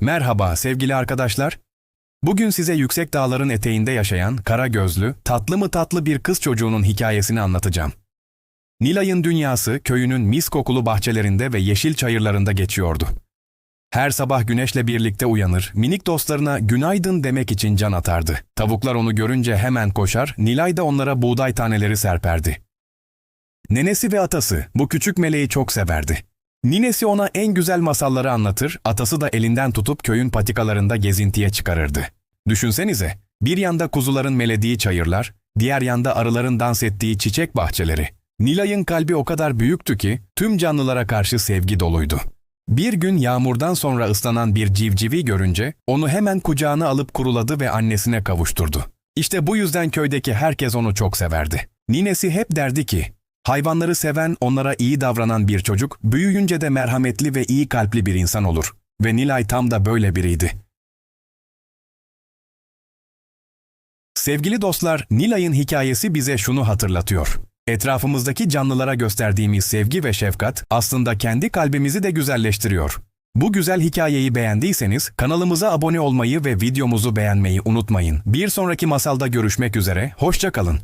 Merhaba sevgili arkadaşlar. Bugün size yüksek dağların eteğinde yaşayan kara gözlü, tatlı mı tatlı bir kız çocuğunun hikayesini anlatacağım. Nilay'ın dünyası köyünün mis kokulu bahçelerinde ve yeşil çayırlarında geçiyordu. Her sabah güneşle birlikte uyanır, minik dostlarına günaydın demek için can atardı. Tavuklar onu görünce hemen koşar, Nilay da onlara buğday taneleri serperdi. Nenesi ve atası bu küçük meleği çok severdi. Ninesi ona en güzel masalları anlatır, atası da elinden tutup köyün patikalarında gezintiye çıkarırdı. Düşünsenize, bir yanda kuzuların melediği çayırlar, diğer yanda arıların dans ettiği çiçek bahçeleri. Nilay'ın kalbi o kadar büyüktü ki tüm canlılara karşı sevgi doluydu. Bir gün yağmurdan sonra ıslanan bir civcivi görünce onu hemen kucağına alıp kuruladı ve annesine kavuşturdu. İşte bu yüzden köydeki herkes onu çok severdi. Ninesi hep derdi ki, hayvanları seven, onlara iyi davranan bir çocuk, büyüyünce de merhametli ve iyi kalpli bir insan olur. Ve Nilay tam da böyle biriydi. Sevgili dostlar, Nilay'ın hikayesi bize şunu hatırlatıyor. Etrafımızdaki canlılara gösterdiğimiz sevgi ve şefkat aslında kendi kalbimizi de güzelleştiriyor. Bu güzel hikayeyi beğendiyseniz kanalımıza abone olmayı ve videomuzu beğenmeyi unutmayın. Bir sonraki masalda görüşmek üzere, hoşça kalın.